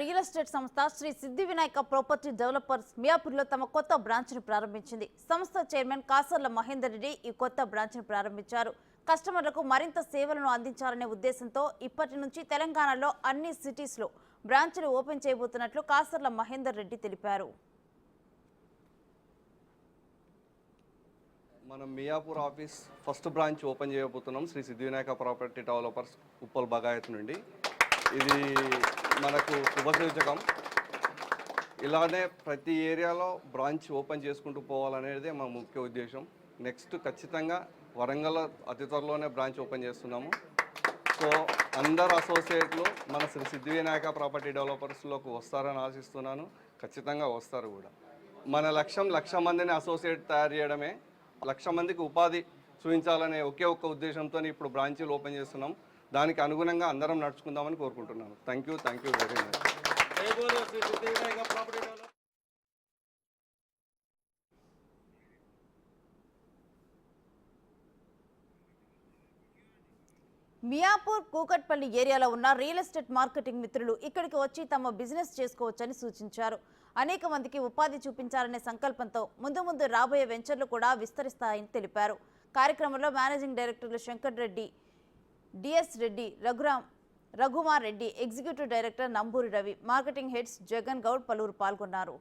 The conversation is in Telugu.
రియల్ ఎస్టేట్ సంస్థ శ్రీ సిద్ధి వినాయక ప్రాపర్టీ డెవలపర్స్ మియాపూర్లో తమ కొత్త బ్రాంచ్ను ప్రారంభించింది. సంస్థ చైర్మన్ కాసర్ల మహేందర్ రెడ్డి ఈ కొత్త బ్రాంచ్ను ప్రారంభించారు. కస్టమర్లకు మరింత సేవలను అందించాలనే ఉద్దేశంతో ఇప్పటి నుంచి తెలంగాణలో అన్ని సిటీస్లో బ్రాంచ్లు ఓపెన్ చేయబోతున్నట్లు కాసర్ల మహేందర్ రెడ్డి తెలిపారు. మనం Miyapur office first branch open చేయబోతున్నాం శ్రీ సిద్ధివినాయక ప్రాపర్టీ డెవలపర్స్ ఉప్పల్ బగాయత్ నుండి. ఇది మనకు ఉపసూచకం ఇలానే ప్రతి ఏరియాలో బ్రాంచ్ ఓపెన్ చేసుకుంటూ పోవాలనేదే మా ముఖ్య ఉద్దేశం. నెక్స్ట్ ఖచ్చితంగా వరంగల్ అతి త్వరలోనే బ్రాంచ్ ఓపెన్ చేస్తున్నాము. సో అందరు అసోసియేట్లు మన శ్రీ సిద్ధివినాయక ప్రాపర్టీ డెవలపర్స్లోకి వస్తారని ఆశిస్తున్నాను. ఖచ్చితంగా వస్తారు కూడా. మన లక్ష్యం లక్ష మందిని అసోసియేట్ తయారు చేయడమే. లక్ష మందికి ఉపాధి చూపించాలనే ఒకే ఒక్క ఉద్దేశంతో ఇప్పుడు బ్రాంచీలు ఓపెన్ చేస్తున్నాం. దానికి అనుగుణంగా అందరం నడుచుకుందామని కోరుకుంటున్నాను. Thank you thank you very much Miyapur Kukatpally ఏరియాలో ఉన్న రియల్ ఎస్టేట్ మార్కెటింగ్ మిత్రులు ఇక్కడికి వచ్చి తమ బిజినెస్ చేసుకోవచ్చని సూచించారు. అనేక మందికి ఉపాధి చూపించాలనే సంకల్పంతో ముందు ముందు రాబోయే వెంచర్లు కూడా విస్తరిస్తాయని తెలిపారు. కార్యక్రమంలో మేనేజింగ్ డైరెక్టర్లు Shankar Reddy DS Reddy Raghuram Raghumar Reddy executive director Namburi Ravi marketing heads Jagan Goud పలువురు పాల్గొన్నారు.